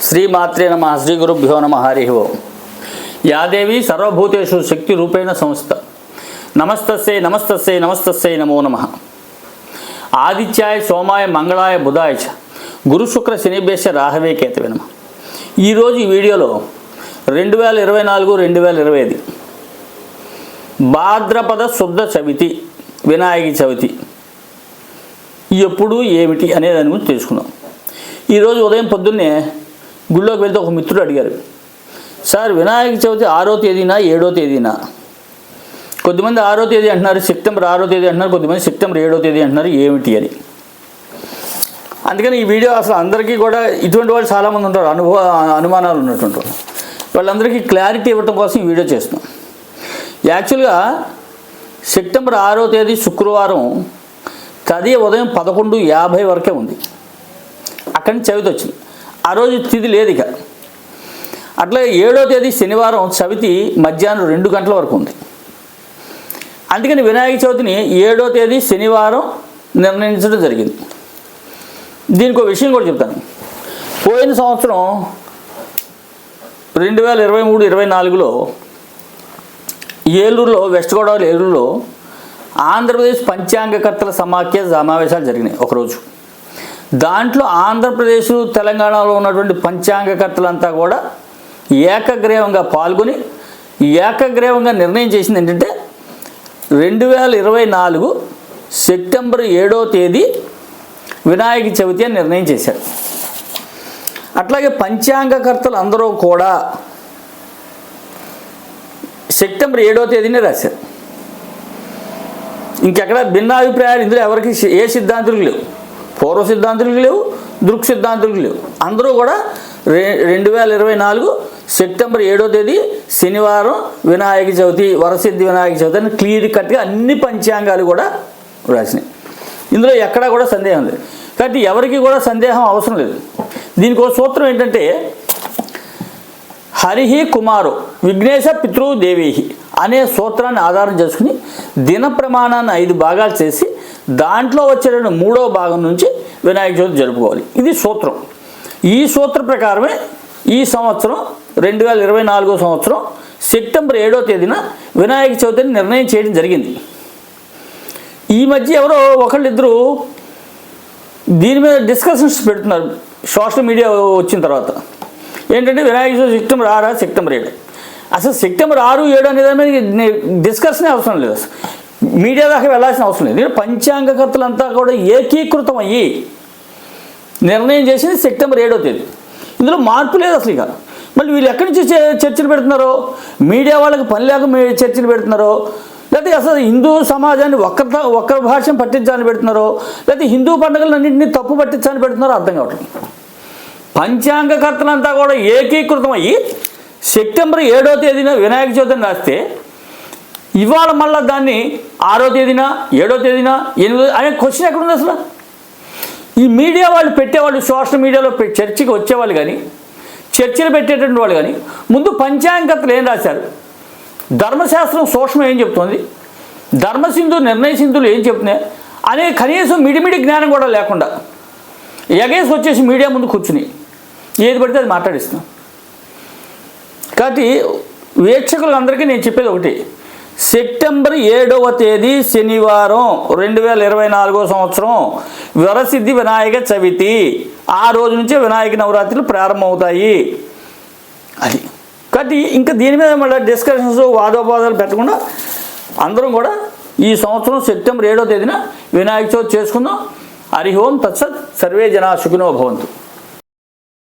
శ్రీమాత్రే నమ శ్రీ గురుభ్యో నమ హరి ఓం. యాదేవి సర్వభూతేషు శక్తి రూపేణ సంస్థ. నమస్తస్సే నమస్తస్సే నమస్తస్సే నమో నమ. ఆదిత్యాయ సోమాయ మంగళాయ బుధాయ చ. గురు శుక్ర శనిభ్యశ రాహవే కేతవే నమ. ఈరోజు ఈ వీడియోలో రెండు వేల ఇరవై నాలుగు రెండు వేల ఇరవై ఐదు. భాద్రపద శుద్ధ చవితి వినాయక చవితి ఎప్పుడు ఏమిటి అనే దాని గురించి తెలుసుకున్నాం ఈరోజు ఉదయం పొద్దున్నే గుళ్ళోకి వెళ్తే ఒక మిత్రుడు అడిగారు సార్ వినాయక చవితి ఆరో తేదీనా ఏడో తేదీనా? కొద్దిమంది ఆరో తేదీ అంటున్నారు సెప్టెంబర్ ఆరో తేదీ అంటున్నారు కొద్దిమంది సెప్టెంబర్ ఏడో తేదీ అంటున్నారు ఏమిటి అని. అందుకని ఈ వీడియో అసలు అందరికీ కూడా ఇటువంటి వాళ్ళు చాలామంది ఉంటారు అనుభవ అనుమానాలు ఉన్నటువంటి వాళ్ళు. వాళ్ళందరికీ క్లారిటీ ఇవ్వటం కోసం ఈ వీడియో చేస్తున్నాం. యాక్చువల్గా సెప్టెంబర్ ఆరో తేదీ శుక్రవారం తది ఉదయం పదకొండు యాభై వరకే ఉంది. అక్కడి నుంచి చవితి వచ్చింది ఆ రోజు తిథి లేదు ఇక. అట్లా ఏడో తేదీ శనివారం చవితి మధ్యాహ్నం రెండు గంటల వరకు ఉంది. అందుకని వినాయక చవితిని ఏడో తేదీ శనివారం నిర్ణయించడం జరిగింది. దీనికి ఒక విషయం కూడా చెప్తాను. పోయిన సంవత్సరం రెండు వేల ఇరవై మూడు ఇరవై నాలుగులో ఏలూరులో వెస్ట్ గోదావరి ఏలూరులో ఆంధ్రప్రదేశ్ పంచాంగకర్తల సమాఖ్య సమావేశాలు జరిగినాయి ఒకరోజు. దాంట్లో ఆంధ్రప్రదేశ్ తెలంగాణలో ఉన్నటువంటి పంచాంగకర్తలంతా కూడా ఏకగ్రీవంగా పాల్గొని ఏకగ్రీవంగా నిర్ణయం చేసింది ఏంటంటే రెండు వేల ఇరవై నాలుగు సెప్టెంబర్ ఏడో తేదీ వినాయక చవితి అని నిర్ణయం చేశారు. అట్లాగే పంచాంగకర్తలు అందరూ కూడా సెప్టెంబర్ ఏడో తేదీనే రాశారు. ఇంకెక్కడ భిన్నాభిప్రాయాలు ఇందులో ఎవరికి ఏ సిద్ధాంతులు లేవు. పూర్వ సిద్ధాంతులకు లేవు దృక్ సిద్ధాంతులకు లేవు. అందరూ కూడా రె రెండు వేల ఇరవై నాలుగు సెప్టెంబర్ ఏడో తేదీ శనివారం వినాయక చవితి వరసిద్ధి వినాయక చవితి అని క్లియర్ కట్గా అన్ని పంచాంగాలు కూడా రాసినాయి. ఇందులో ఎక్కడా కూడా సందేహం లేదు. కాబట్టి ఎవరికి కూడా సందేహం అవసరం లేదు. దీనికి ఒక సూత్రం ఏంటంటే హరిహి కుమారు విఘ్నేశ పితృదేవీహి అనే సూత్రాన్ని ఆధారం చేసుకుని దిన ప్రమాణాన్ని ఐదు భాగాలు చేసి దాంట్లో వచ్చేటువంటి మూడవ భాగం నుంచి వినాయక చవితి జరుపుకోవాలి. ఇది సూత్రం. ఈ సూత్ర ప్రకారమే ఈ సంవత్సరం రెండు వేల ఇరవై నాలుగో సంవత్సరం సెప్టెంబర్ ఏడో తేదీన వినాయక చవితిని నిర్ణయం చేయడం జరిగింది. ఈ మధ్య ఎవరో ఒకళ్ళిద్దరు దీని మీద డిస్కషన్స్ పెడుతున్నారు. సోషల్ మీడియా వచ్చిన తర్వాత. ఏంటంటే వినాయక చవితి సెప్టెంబర్ ఆరా సెప్టెంబర్ ఏడు? అసలు సెప్టెంబర్ ఆరు ఏడు అనే దాని మీద డిస్కషనే అవసరం లేదు. మీడియా దాకా వెళ్ళాల్సిన అవసరం లేదు. పంచాంగకర్తలు పంచాంగకర్తలంతా కూడా ఏకీకృతం అయ్యి నిర్ణయం చేసింది సెప్టెంబర్ ఏడో తేదీ. ఇందులో మార్పు లేదు అసలు ఇక. మళ్ళీ వీళ్ళు ఎక్కడి నుంచి చర్చలు పెడుతున్నారో మీడియా వాళ్ళకి పని లేక మీ చర్చలు పెడుతున్నారో లేకపోతే అసలు హిందూ సమాజాన్ని ఒక్క ఒక్క భాషను పట్టించాలని పెడుతున్నారో లేకపోతే హిందూ పండుగలన్నింటినీ తప్పు పట్టించాలని పెడుతున్నారో అర్థం కావట్లేదు. పంచాంగకర్తలంతా కూడా ఏకీకృతం అయ్యి సెప్టెంబర్ ఏడో తేదీన వినాయక చవితిని రాస్తే ఇవాళ మళ్ళీ దాన్ని ఆరో తేదీన ఏడో తేదీన ఎనిమిదో అనే క్వశ్చన్ ఎక్కడుంది అసలు? ఈ మీడియా వాళ్ళు పెట్టేవాళ్ళు సోషల్ మీడియాలో చర్చికి చర్చకి వచ్చేవాళ్ళు కానీ చర్చలు పెట్టేటువంటి వాళ్ళు కానీ ముందు పంచాంగతలు ఏం రాశారు? ధర్మశాస్త్రం సూక్ష్మం ఏం చెప్తుంది? ధర్మసింధు నిర్ణయ సింధులు ఏం చెప్తున్నాయి? అనే కనీసం మిడిమిడి జ్ఞానం కూడా లేకుండా ఎగేసి వచ్చేసి మీడియా ముందు కూర్చుని ఏది పడితే అది మాట్లాడిస్తున్నాం. కాబట్టి వీక్షకులందరికీ నేను చెప్పేది ఒకటి సెప్టెంబర్ ఏడవ తేదీ శనివారం రెండు వేల ఇరవై నాలుగో సంవత్సరం వరసిద్ధి వినాయక చవితి. ఆ రోజు నుంచే వినాయక నవరాత్రులు ప్రారంభమవుతాయి. అది. కాబట్టి ఇంకా దీని మీద మళ్ళీ డిస్కషన్స్ వాదోపాదాలు పెట్టకుండా అందరం కూడా ఈ సంవత్సరం సెప్టెంబర్ ఏడో తేదీన వినాయక చవితి చేసుకుందాం. హరి ఓం తత్సత్. సర్వే జనా సుఖినో భవంతు.